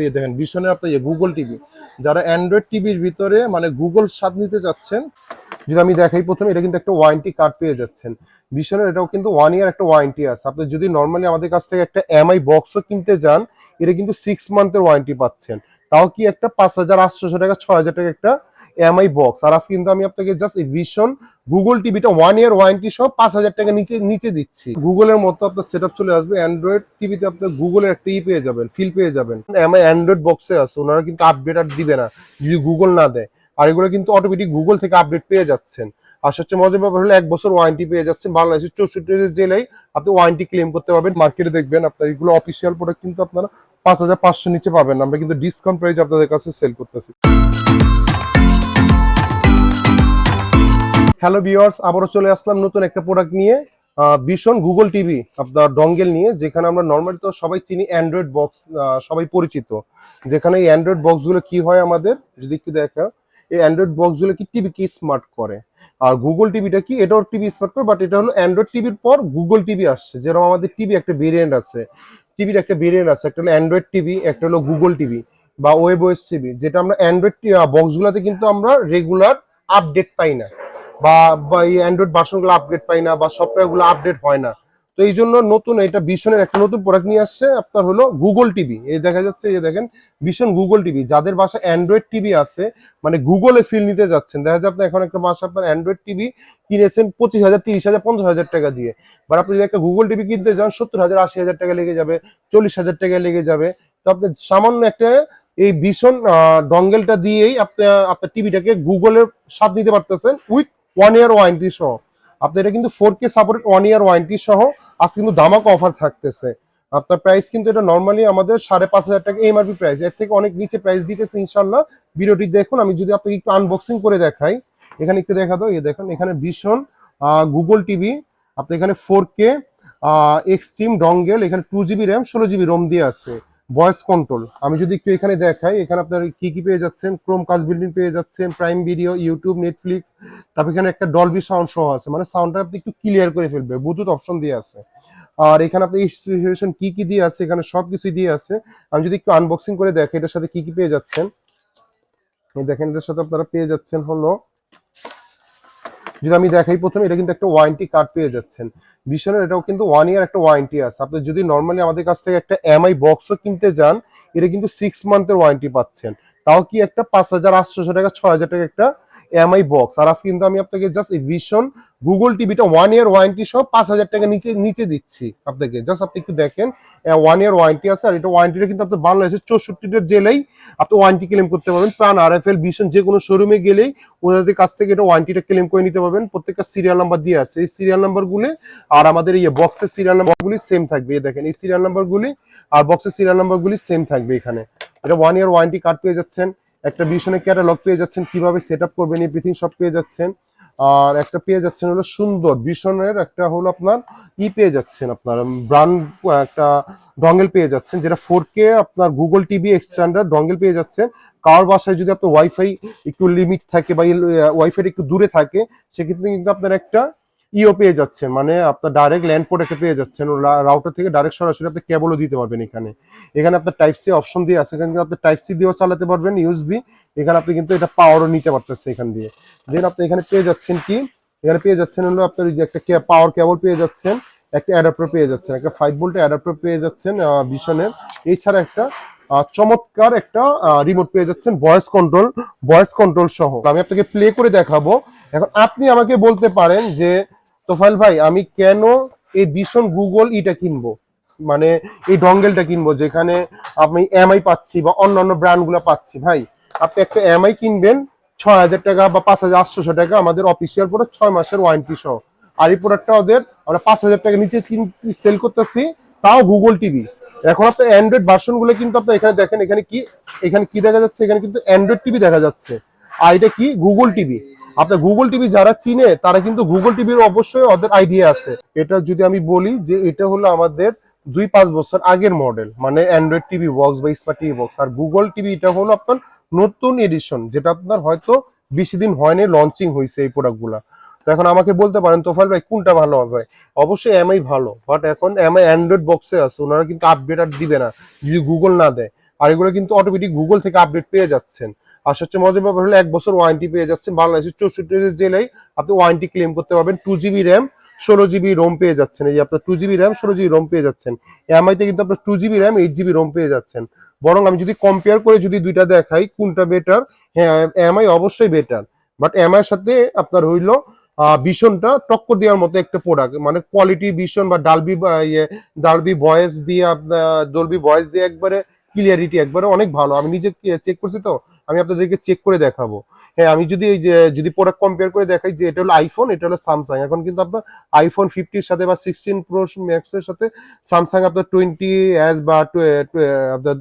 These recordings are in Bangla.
এই দেখেন, ভীষণের আপনার ইয়ে গুগল টিভি যারা অ্যান্ড্রয়েড টিভির ভিতরে মানে গুগল স্বাদ নিতে চাচ্ছেন, যদি আমি দেখাই প্রথমে, এটা কিন্তু একটা ওয়ারেন্টি কার্ড পেয়ে যাচ্ছেন। ভীষণের এটাও কিন্তু ওয়ান ইয়ার একটা ওয়ারেন্টি আছে। আপনি যদি নর্মালি আমাদের কাছ থেকে একটা এমআই বক্সও কিনতে যান, এটা কিন্তু সিক্স মান্থের ওয়ারেন্টি পাচ্ছেন। তাও কি একটা পাঁচ হাজার আটশোশো টাকা ছ হাজার টাকা একটা এমআই বক্স আর আজকে কিন্তু আমি আপনাকে জাস্ট এই ভীষণ গুগল টিভিটা ওয়ান ইয়ার ওয়ারেন্টি সহ পাঁচ হাজার টাকা নিচে নিচে দিচ্ছি। গুগলের মতো আপনার সেট চলে আসবে। অ্যান্ড্রয়েড টিভিতে আপনার গুগলের একটা ই পেয়ে যাবেন ফিল পেয়ে যাবেন। এমআই অ্যান্ড্রয়েড বক্সে আছে, ওনারা কিন্তু আপডেট আর দিবে না, যদি গুগল না দেয়। আর এগুলো কিন্তু অটোমেটিক গুগল থেকে আপডেট পেয়ে যাচ্ছেন। আর সবচেয়ে মজার ব্যাপার হলো, এক বছর ওয়ারেন্টি পেয়ে যাচ্ছেন। বাংলাদেশের চৌষট্টি জেলায় আপনি ওয়ারেন্টি ক্লেম করতে পারবেন। মার্কেটে দেখবেন আপনার এগুলো অফিসিয়াল প্রোডাক্ট কিন্তু আপনারা পাঁচ হাজার পাঁচশো নিচে পাবেন। আমরা কিন্তু ডিসকাউন্ট প্রাইস আপনাদের কাছে সেল করতেছি। হ্যালো ভিউয়ার্স আবারও চলে আসলাম নতুন একটা প্রোডাক্ট নিয়ে ভীষণ গুগল টিভি আপনার ডঙ্গেল নিয়ে, যেখানে আমরা নর্মালি তো সবাই চিনি অ্যান্ড্রয়েড বক্স সবাই পরিচিত। যেখানে এই অ্যান্ড্রয়েড বক্সগুলো কি হয় আমাদের, যদি একটু দেখা এই অ্যান্ড্রয়েড বক্সগুলো কি টিভি কি স্মার্ট করে? আর গুগল টিভিটা কি, এটাও টিভি স্মার্ট করে বাট এটা হলো অ্যান্ড্রয়েড টিভির পর গুগল টিভি আসছে। যেরকম আমাদের টিভি একটা ভেরিয়েন্ট আছে টিভির একটা ভেরিয়েন্ট আছে, একটা হলো অ্যান্ড্রয়েড টিভি একটা হলো গুগল টিভি বা ওয়েব ওয়েস টিভি যেটা আমরা অ্যান্ড্রয়েড বক্সগুলোতে কিন্তু আমরা রেগুলার আপডেট পাই না। বা এই অ্যান্ড্রয়েড ভার্সনগুলো আপডেট পাই না বা সফটওয়্যারগুলো আপডেট হয় না। তো এই জন্য নতুন এটা ভীষণের একটা নতুন প্রোডাক্ট নিয়ে আসছে। আপনার হলো গুগল টিভি এই দেখা যাচ্ছে, এই দেখেন, ভীষণ গুগল টিভি যাদের বাসা অ্যান্ড্রয়েড টিভি আছে মানে গুগলে ফিল নিতে যাচ্ছেন। দেখা যাচ্ছে আপনি এখন একটা বাসা আপনার অ্যান্ড্রয়েড টিভি কিনেছেন পঁচিশ হাজার, তিরিশ হাজার, পঞ্চাশ হাজার টাকা দিয়ে। বা আপনি যদি একটা গুগল টিভি কিনতে যান, সত্তর হাজার, আশি হাজার টাকা লেগে যাবে, চল্লিশ হাজার টাকা লেগে যাবে। তো আপনি সামান্য একটা এই ভীষণ ডঙ্গেলটা দিয়েই আপনি, আপনার টিভিটাকে গুগলের স্বাদ নিতে পারতেছেন উইথ ওয়ান ইয়ার ওয়ারেন্টি সহ। আপনি এটা কিন্তু four K supported one year warranty সহ। আজ কিন্তু দামাক অফার থাকতেছে। আপনার প্রাইস কিন্তু এটা নর্মালি আমাদের সাড়ে পাঁচ হাজার টাকা এমআরপি প্রাইস এর থেকে অনেক নিচে প্রাইস দিতেছে ইনশাল্লাহ। ভিডিওটি দেখুন, আমি যদি আপনাকে একটু আনবক্সিং করে দেখাই। এখানে একটু দেখা দাও দেখুন, এখানে ভীষণ গুগল টিভি আপনি এখানে ফোর কে এক্সট্রিম ডঙ্গেল এখানে টু জিবি র্যাম ষোলো জিবি রোম দিয়ে আছে। Voice control. আমি যদি একটু এখানে দেখাই, এখানে আপনার কি কি পেয়ে যাচ্ছেন? ক্রোম কাজ বিল্ডিং পেয়ে যাচ্ছেন প্রাইম ভিডিও ইউটিউব নেটফ্লিক্স তারপর এখানে একটা ডলবি সাউন্ড সহ আছে। মানে সাউন্ডটা আপনি একটু ক্লিয়ার করে ফেলবে ব্লুটুথ অপশন দিয়ে আছে। আর এখানে আপনি কি কি দিয়ে আছে, এখানে সব কিছুই দিয়ে আছে। আমি যদি একটু আনবক্সিং করে দেখাই, এটার সাথে কি কি পেয়ে যাচ্ছেন? দেখেন, এটার সাথে আপনারা পেয়ে যাচ্ছেন হলো যদি আমি দেখাই প্রথমে, এটা কিন্তু একটা ওয়ারেন্টি কার্ড পেয়ে যাচ্ছেন। ভীষণের এটাও কিন্তু ওয়ান ইয়ার একটা ওয়ারেন্টি আছে। আপনি যদি নর্মালি আমাদের কাছ থেকে একটা এমআই বক্সও কিনতে যান, এটা কিন্তু সিক্স মান্থের ওয়ারেন্টি পাচ্ছেন। তাও কি একটা পাঁচ হাজার আটশোশো টাকা, ছয় হাজার টাকা একটা এমআই বক্স আর আজকে কিন্তু আমি আপনাকে জাস্ট এই ভীষণ গুগল টিভিটা ওয়ান ইয়ার ওয়ারেন্টি সহ পাঁচ হাজার টাকা নিচে নিচে দিচ্ছি আপনাকে। জাস্ট আপনি একটু দেখেন ওয়ান ইয়ার ওয়ারেন্টি আছে, আর এটা ওয়ারেন্টিটা কিন্তু আপনার আপনি বাংলাদেশের চৌষট্টিটা জেলেই আপনি ওয়ারেন্টি ক্লেম করতে পারবেন। প্রাণ আর এফ এল ভীষণ যে কোনো শোরুমে গেলেই ওনাদের কাছ থেকে এটা ওয়ারেন্টিটা ক্লেম করে নিতে পারবেন। প্রত্যেকটা সিরিয়াল নাম্বার দিয়ে আছে। এই সিরিয়াল নাম্বারগুলি আর আমাদের এই বক্সের সিরিয়াল নাম্বারগুলি সেম থাকবে। এই দেখেন, এই সিরিয়াল নাম্বারগুলি আর বক্সের সিরিয়াল নাম্বারগুলি সেম থাকবে এখানে। এটা ওয়ান ইয়ার ওয়ারেন্টি কার্ড পেয়ে যাচ্ছেন। একটা ভীষণের ক্যাটালগ পেয়ে যাচ্ছেন, কীভাবে সেট আপ করবেন এভরিথিং সব পেয়ে যাচ্ছেন। আর একটা পেয়ে যাচ্ছেন হলো সুন্দর, ভীষণের একটা হলো আপনার ই পেয়ে যাচ্ছেন আপনার ব্রান্ড একটা ডঙ্গেল পেয়ে যাচ্ছেন, যেটা ফোর কে আপনার গুগল টিভি এক্সট্যান্ডার ডঙ্গেল পেয়ে যাচ্ছেন। কার বাসায় যদি আপনার ওয়াইফাই একটু লিমিট থাকে বা ওয়াইফাই একটু দূরে থাকে, সেক্ষেত্রে কিন্তু আপনার একটা ইও পেয়ে যাচ্ছেন মানে আপনার ডাইরেক্ট ল্যান্ড পোর্ট পেয়ে যাচ্ছেন রাউটার থেকে ডাইরেক্ট সরাসরি আপনি কেবলও দিতে পারবেন এখানে। এখানে আপনার টাইপ সি অপশন দিয়ে আছে, এখানে আপনি টাইপ সি দিয়েও চালাতে পারবেন ইউএসবি এখানে আপনি কিন্তু এটা পাওয়ারও নিতে পারতেছে এখান দিয়ে। দেন আপনি এখানে পেয়ে যাচ্ছেন কি? এখানে পেয়ে যাচ্ছেন হলো আপনার যে একটা পাওয়ার কেবল পেয়ে যাচ্ছেন, একটা অ্যাডাপ্টার পেয়ে যাচ্ছেন, একটা ফাইভ ভোল্টের অ্যাডাপ্টার পেয়ে যাচ্ছেন ভীষণের এছাড়া একটা চমৎকার একটা রিমোট পেয়ে যাচ্ছেন ভয়েস কন্ট্রোল ভয়েস কন্ট্রোল সহ। আমি আপনাকে প্লে করে দেখাবো। এখন আপনি আমাকে বলতে পারেন যে তোফাইল ভাই, আমি কেন এই ভীষণ গুগল ইটা কিনবো? মানে এই ডঙ্গেলটা কিনবো যেখানে আমি এমআই পাচ্ছি বা অন্যান্য ব্র্যান্ডগুলো পাচ্ছি। ভাই, আপনি একটা এমআই কিনবেন, ছয় হাজার টাকা বা পাঁচ হাজার আটশোশো টাকা, আমাদের অফিসিয়াল প্রোডাক্ট ছয় মাসের ওয়ারেন্টি সহ। আর এই প্রোডাক্টটা ওদের আমরা পাঁচ হাজার টাকা নিচে সেল করতেছি, তাও গুগল টিভি এখন আপনার অ্যান্ড্রয়েড ভার্সনগুলো কিন্তু আপনার এখানে দেখেন, এখানে কি এখানে কি দেখা যাচ্ছে? এখানে কিন্তু অ্যান্ড্রয়েড টিভি দেখা যাচ্ছে। আর এটা কি? গুগল টিভি আপনার গুগল টিভি যারা চিনে, তারা কিন্তু গুগল টিভির অবশ্যই ওদের আইডিয়া আছে। এটা যদি আমি বলি যে এটা হলো আমাদের দুই পাঁচ বছর আগের মডেল মানে অ্যান্ড্রয়েড টিভি বক্স বা স্মার্ট টিভি বক্স আর গুগল টিভি এটা হলো আপনার নতুন এডিশন যেটা আপনার হয়তো বেশি দিন হয়নি লঞ্চিং হয়েছে এই প্রোডাক্টগুলা তো এখন আমাকে বলতে পারেন তোফাল ভাই, কোনটা ভালো হবে অবশ্যই এমআই ভালো বাট এখন এমআই অ্যান্ড্রয়েড বক্সে আছে, ওনারা কিন্তু আপডেট আর দিবে না, যদি গুগল না দেয়। আর এগুলো কিন্তু অটোমেটিক গুগল থেকে আপডেট পেয়ে যাচ্ছেন। আর সবচেয়ে মজার ব্যাপার হলো এক বছর ওয়ারেন্টি পেয়ে যাচ্ছেন। বাংলাদেশের চৌষট্টি জেলায় আপনি ওয়ারেন্টি ক্লেম করতে পারবেন। টু জিবি র্যাম ষোলো জিবি রোম পেয়ে যাচ্ছেন। এই যে আপনার টু জিবি র্যাম ষোলো জিবি রোম পেয়ে যাচ্ছেন। এমআইতে কিন্তু আপনার two GB RAM eight GB ROM পেয়ে যাচ্ছেন। বরং আমি যদি কম্পেয়ার করে যদি দুইটা দেখাই, কোনটা বেটার হ্যাঁ এমআই অবশ্যই বেটার বাট এমআই এর সাথে আপনার হইল ভীষণটা টক্কর দেওয়ার মতো একটা প্রোডাক্ট মানে কোয়ালিটি ভীষণ বা ডালবি ডালবি ভয়েস দিয়ে আপনার ডলবি ভয়েস দিয়ে একবারে ক্লিয়ারিটি একবারে অনেক ভালো। আমি নিজে চেক করছি তো? আমি আপনাদেরকে চেক করে দেখাবো। হ্যাঁ আমি যদি এই যে, যদি প্রোডাক্ট কম্পেয়ার করে দেখাই যে এটা হলো আইফোন এটা হলো স্যামসাং এখন কিন্তু আপনার আইফোন ফিফটির সাথে বা সিক্সটিন প্রো ম্যাক্স এর সাথে স্যামসাং আপনার টোয়েন্টি এস বা আপনার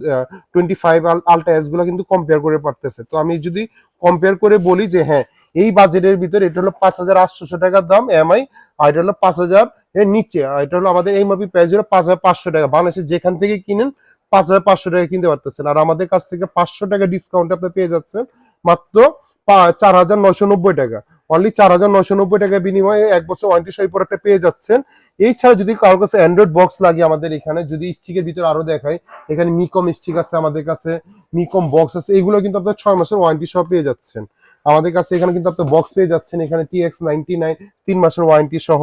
টোয়েন্টি ফাইভ আলট্রা এসগুলো কিন্তু কম্পেয়ার করে পারতেছে। তো আমি যদি কম্পেয়ার করে বলি যে হ্যাঁ এই বাজেটের ভিতরে এটা হলো পাঁচ হাজার আটশোশো টাকার দাম এমআই আর এটা হলো পাঁচ হাজার এর নিচে। এটা হলো আমাদের এই মাপি প্রাইস হলো পাঁচ হাজার পাঁচশো টাকা। বাংলাদেশে যেখান থেকে কিনেন পাঁচ হাজার পাঁচশো টাকা কিনতে পারতেছেন। আর আমাদের কাছ থেকে পাঁচশো টাকা ডিসকাউন্ট আপনি পেয়ে যাচ্ছেন মাত্র চার হাজার নয়শো নব্বই টাকা। অনলি চার হাজার নয়শো নব্বই টাকার বিনিময়ে এক বছর ওয়ারেন্টি সহ প্রোডাক্টটা পেয়ে যাচ্ছেন। এছাড়া যদি কারোর কাছে অ্যান্ড্রয়েড বক্স লাগে আমাদের এখানে, যদি স্টিকের ভিতরে আরও দেখায় এখানে মিকম স্টিক আছে আমাদের কাছে মিকম বক্স আছে, এগুলো কিন্তু আপনার ছয় মাসের ওয়ারেন্টি সহ পেয়ে যাচ্ছেন। আমাদের কাছে এখানে কিন্তু আপনার বক্স পেয়ে যাচ্ছেন। এখানে টি এক্স নাইনটি নাইন তিন মাসের ওয়ারেন্টি সহ।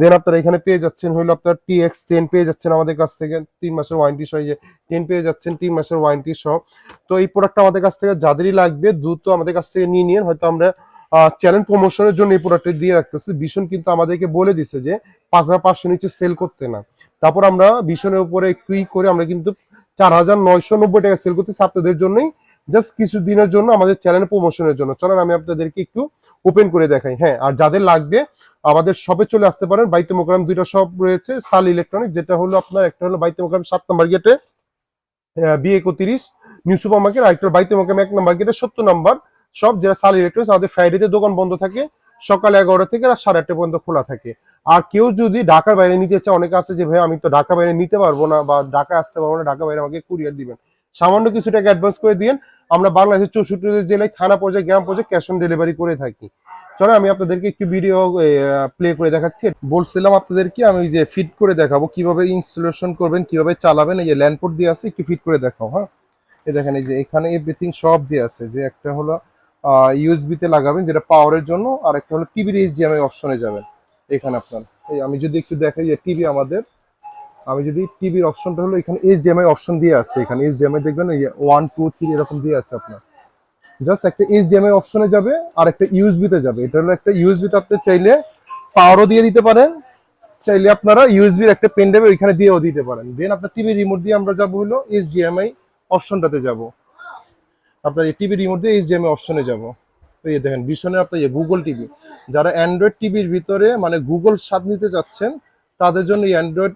দেন আপনারা এখানে পেয়ে যাচ্ছেন হলো আপনার টি এক্স টেন পেয়ে যাচ্ছেন আমাদের কাছ থেকে। তিন মাসের ওয়ারেন্টি সহ যে টেন পেয়ে যাচ্ছেন, তিন মাসের ওয়ারেন্টি সহ। তো এই প্রোডাক্টটা আমাদের কাছ থেকে যাদেরই লাগবে, দ্রুত আমাদের কাছ থেকে নিয়ে নিন হয়তো আমরা চ্যানেল প্রমোশনের জন্য এই প্রোডাক্টটা দিয়ে রাখতেছি। ভীষণ কিন্তু আমাদেরকে বলে দিছে যে পাঁচ হাজার পাঁচশো নিচে সেল করতে না। তারপর আমরা ভীষণের উপরে ই করে আমরা কিন্তু চার হাজার নয়শো নব্বই টাকা সেল করতেছি আপনাদের জন্যই। জাস্ট কিছু দিনের জন্য আমাদের চ্যানেল প্রমোশনের জন্য। চলেন আমি আপনাদেরকে একটু ওপেন করে দেখাই। হ্যাঁ আর যাদের লাগবে, আমাদের শপে চলে আসতে পারেন। বাইতে মোকারাম দুইটা শপ রয়েছে সাল ইলেকট্রনিক যেটা হলো আপনার, একটা হলো বাইতে মোকারাম সাত নম্বর গেটে বি একত্রিশ নিউ সুপার মার্কেট আর একটা বাইতে মোকারাম এক নম্বর গেটে সত্তর নম্বর সব যেটা সাল ইলেকট্রনিক্স আমাদের ফ্রাইডেতে দোকান বন্ধ থাকে, সকাল এগারোটা থেকে রাত সাড়ে আটটা পর্যন্ত খোলা থাকে। আর কেউ যদি ঢাকার বাইরে নিতে চায়, অনেকে আছে যে, ভাই, আমি তো ঢাকা বাইরে নিতে পারব না বা ঢাকা আসতে পারব না ঢাকা বাইরে আমাকে কুরিয়ার দিবেন। সামান্য কিছু টাকা অ্যাডভান্স করে দিন আমরা বাংলাদেশের চৌষট্টি জেলায় থানা পর্যায়ে, গ্রাম পর্যায়ে ক্যাশ অন ডেলিভারি করে থাকি। চলো, আমি আপনাদেরকে একটু ভিডিও প্লে করে দেখাচ্ছি। বলছিলাম আপনাদেরকে, আমি যে ফিট করে দেখাবো। কীভাবে ইনস্টলেশন করবেন, কীভাবে চালাবেন, এই যে ল্যান্ডপোর্ট দিয়ে আছে, একটু ফিট করে দেখাও হ্যাঁ? এই দেখেন, এই যে এখানে এভরিথিং সব দিয়ে আছে। যে একটা হলো ইউএসবি তে লাগাবেন, যেটা পাওয়ারের জন্য, আর একটা হলো টিভির এইচডিএমআই অপশনে যাবেন। এখানে আপনার, এই আমি যদি একটু দেখাই যে টিভি আমাদের আমি যদি টিভির অপশনটা হলো, এখানে এইচডিএমআই অপশন দিয়ে আছে। এখানে এইচডিএমআই দেখবেন ওয়ান টু থ্রি এরকম দিয়ে আছে আপনার। জাস্ট একটা এইচ এইচডিএমআই অপশনে যাবে, আর একটা ইউএসবি তে যাবে। এটা হলো একটা ইউএসবি তে আপনি চাইলে পাওয়ারও দিয়ে দিতে পারেন, চাইলে আপনারা ইউএসবির একটা পেন ড্রাইভ ওইখানে দিয়েও দিতে পারেন। দেন আপনার টিভি রিমোট দিয়ে আমরা যাব হলো এইচডিএমআই অপশনটাতে যাব। আপনার এই টিভি রিমোট দিয়ে এইচডিএমআই অপশনে যাব। এই দেখেন ভীষণে আপনার গুগল টিভি যারা অ্যান্ড্রয়েড টিভির ভিতরে মানে গুগল স্বাদ নিতে চাচ্ছেন তাদের জন্য এই অ্যান্ড্রয়েড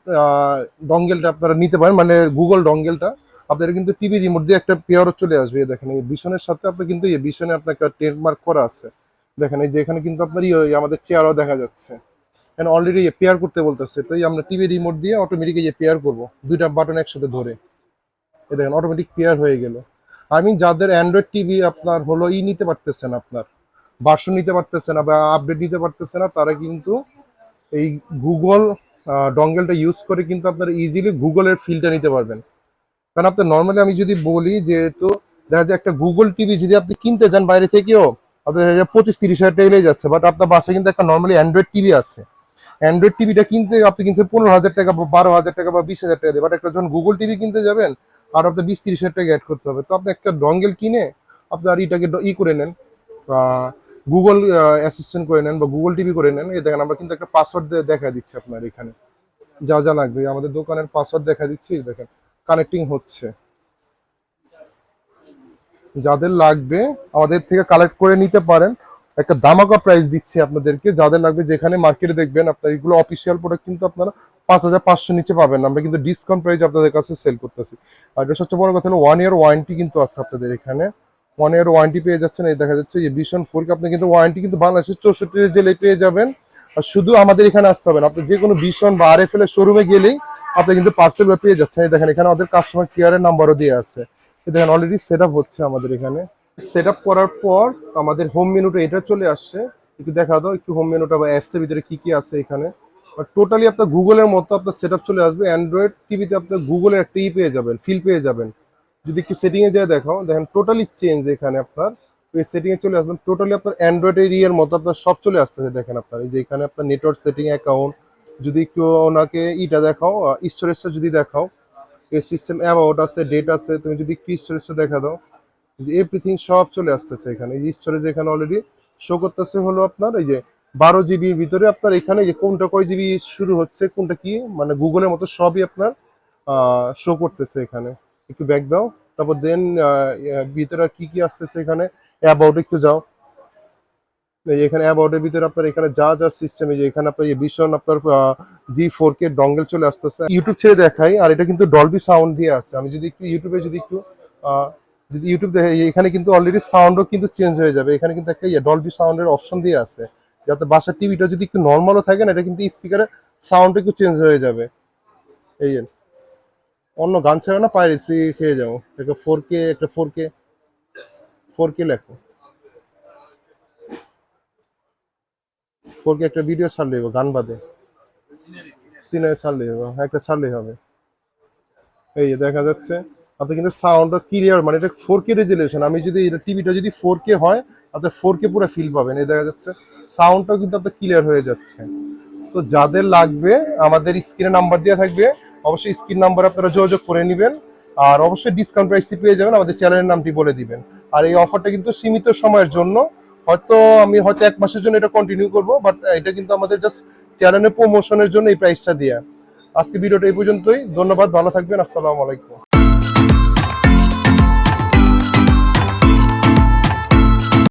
ডঙ্গেলটা আপনারা নিতে পারেন মানে গুগল ডঙ্গেলটা আপনাদের কিন্তু টিভি রিমোট দিয়ে একটা পেয়ারও চলে আসবে দেখেন এই ভীষণের সাথে আপনার কিন্তু এই ভীষণে আপনাকে ট্রেডমার্ক করা আছে। দেখেন এই যে এখানে কিন্তু আপনার ইয়ে, আমাদের চেয়ারও দেখা যাচ্ছে। এখানে অলরেডি পেয়ার করতে বলতেছে তো আমরা টিভি রিমোট দিয়ে অটোমেটিক এই পেয়ার করব দুইটা বাটন একসাথে ধরে। এই দেখেন অটোমেটিক পেয়ার হয়ে গেল। আমি যাদের অ্যান্ড্রয়েড টিভি আপনার হলো ই নিতে পারতেছেন আপনার ভার্সন নিতে পারতেছে না বা আপডেট নিতে পারতেছে না তারা কিন্তু এই গুগল ডঙ্গেলটা ইউজ করে কিন্তু আপনারা ইজিলি গুগলের ফিলটা নিতে পারবেন। কারণ আপনার নর্মালি আমি যদি বলি যেহেতু দেখা যায় একটা গুগল টিভি যদি আপনি কিনতে যান বাইরে থেকেও, আপনার দেখা যায় পঁচিশ তিরিশ হাজার টাকা যাচ্ছে। বাট আপনার বাসায় কিন্তু একটা নর্মালি অ্যান্ড্রয়েড টিভি আছে। অ্যান্ড্রয়েড টিভিটা কিনতে আপনি কিনছেন পনেরো হাজার টাকা বা বারো হাজার টাকা বা বিশ হাজার টাকা দিয়ে। বাট একটা যখন গুগল টিভি কিনতে যাবেন, আর আপনার বিশ তিরিশ হাজার টাকা অ্যাড করতে হবে। তো আপনি একটা ডঙ্গেল কিনে আপনার এটাকে ই করে নেন। গুগল অ্যাসিস্ট্যান্ট করে নেন বা গুগল টিভি করে নেন, এই দেখেন আমরা কিন্তু একটা পাসওয়ার্ড দেখা দিচ্ছি আপনার এখানে। যা যা লাগবে আমাদের দোকানের পাসওয়ার্ড দেখা দিচ্ছি দেখেন কানেক্টিং হচ্ছে। যাদের লাগবে, আমাদের থেকে কালেক্ট করে নিতে পারেন। একটা দামাকা প্রাইস দিচ্ছি আপনাদেরকে, যাদের লাগবে, যেখানে মার্কেটে দেখবেন, আপনার এগুলো অফিসিয়াল প্রোডাক্ট কিন্তু আপনারা পাঁচ হাজার পাঁচশো নিচে পাবেন। আমরা কিন্তু ডিসকাউন্ট প্রাইস আপনাদের কাছে সেল করতেছি। আর এটা সবচেয়ে বড় কথা হলো ওয়ান ইয়ার ওয়ারেন্টি কিন্তু আছে আপনাদের এখানে। ওয়ান ইয়ার ওয়ারেন্টি পেয়ে যাচ্ছেন, এই দেখা যাচ্ছে এই ভীষণ ফোরকে আপনি কিন্তু ওয়ারেন্টি কিন্তু বাংলাদেশের চৌষট্টি জেলায় পেয়ে যাবেন। আর শুধু আমাদের এখানে আসতে হবে না, আপনি যে কোনো ভীষণ বা আর এফ এল এর শোরুমে গেলেই আপনি কিন্তু পার্সেল পেয়ে যাচ্ছেন। এই দেখেন, এখানে আমাদের কাস্টমার কেয়ারের নাম্বারও দিয়ে আছে। এই দেখেন অলরেডি সেট হচ্ছে আমাদের এখানে। সেট করার পর আমাদের হোম মেনুটা এটা চলে আসছে। একটু দেখা দাও একটু হোম মেনুটা বা অ্যাপসের ভিতরে কি কি আছে এখানে। টোটালি আপনার গুগলের মতো আপনার সেট চলে আসবে। অ্যান্ড্রয়েড টিভিতে আপনার গুগলের একটা ই পেয়ে যাবেন ফিল পেয়ে যাবেন। যদি একটু সেটিং এ যায় দেখো, দেখেন টোটালি চেঞ্জ এখানে আপনার। এই সেটিং এ চলে আসবেন টোটালি আপনার অ্যান্ড্রয়েড এরিয়ার মতো আপনার সব চলে আসতেছে, দেখেন আপনার। এই যে এখানে আপনার নেটওয়ার্ক সেটিং অ্যাকাউন্ট যদি একটু ওনাকে ইটা দেখাও স্টোরেজটা যদি দেখাও, এই সিস্টেম অ্যাবাউট আছে ডেট আছে, তুমি যদি একটু স্টোরেজটা দেখা দাও যে এভরিথিং সব চলে আসতেছে এখানে। এই স্টোরেজ এখানে অলরেডি শো করতেছে হলো আপনার, এই যে বারো জিবির ভিতরে আপনার এখানে যে কোনটা কয় জিবি শুরু হচ্ছে, কোনটা কি মানে গুগলের মতো সবই আপনার শো করতেছে এখানে। একটু ব্যাক দাও। তারপর দেন ভিতরে কি কি আসতেছে এখানে? অ্যাবাউট একটু যাও। এখানে অ্যাবাউটের ভিতরে আপনার এখানে যা যা সিস্টেম এই যে এখানে আপনার ভীষণ আপনার জি ফোর কে ডঙ্গেল চলে আসতেছে। ইউটিউব ছেড়ে দেখাই, আর এটা কিন্তু ডলবি সাউন্ড দিয়ে আছে। আমি যদি একটু ইউটিউবে যদি একটু যদি ইউটিউব দেখে এখানে কিন্তু অলরেডি সাউন্ডও কিন্তু চেঞ্জ হয়ে যাবে। এখানে কিন্তু একটা ডলবি সাউন্ডের অপশন দিয়ে আছে। যাতে বাসার টিভিটা যদি একটু নর্মালও থাকে না, এটা কিন্তু স্পিকারের সাউন্ড একটু চেঞ্জ হয়ে যাবে। এই অন্য গান ছাড়া না পাইরেসি খেয়ে যাব। একটা ফোর কে একটা ফোর কে ফোর কে লেখো। ফোর কে একটা ভিডিও ছাড়লেই হবে গান বাদে। সিনারি ছাড়লেই হবে একটা ছাড়লেই হবে। এই দেখা যাচ্ছে আপনি কিন্তু সাউন্ডটা ক্লিয়ার মানে এটা ফোর কে রেজুলেশন আমি যদি এটা টিভিটা যদি ফোর কে হয় আপনি ফোর কে পুরো ফিল পাবেন। এই দেখা যাচ্ছে সাউন্ডটাও কিন্তু আপনার ক্লিয়ার হয়ে যাচ্ছে। তো যাদের লাগবে, আমাদের স্ক্রিনে নাম্বার দেওয়া থাকবে, অবশ্যই স্ক্রিন নাম্বার আপনারা যোগাযোগ করে নেবেন। আর অবশ্যই ডিসকাউন্ট প্রাইসে পেয়ে যাবেন, আমাদের চ্যানেলের নামটি বলে দিবেন। আর এই অফারটা কিন্তু সীমিত সময়ের জন্য। হয়তো আমি হয়তো এক মাসের জন্য এটা কন্টিনিউ করব বাট এটা কিন্তু আমাদের জাস্ট চ্যানেলের প্রমোশনের জন্য এই প্রাইসটা দেওয়া আজকে ভিডিওটা এই পর্যন্তই। ধন্যবাদ, ভালো থাকবেন, আসসালামু আলাইকুম।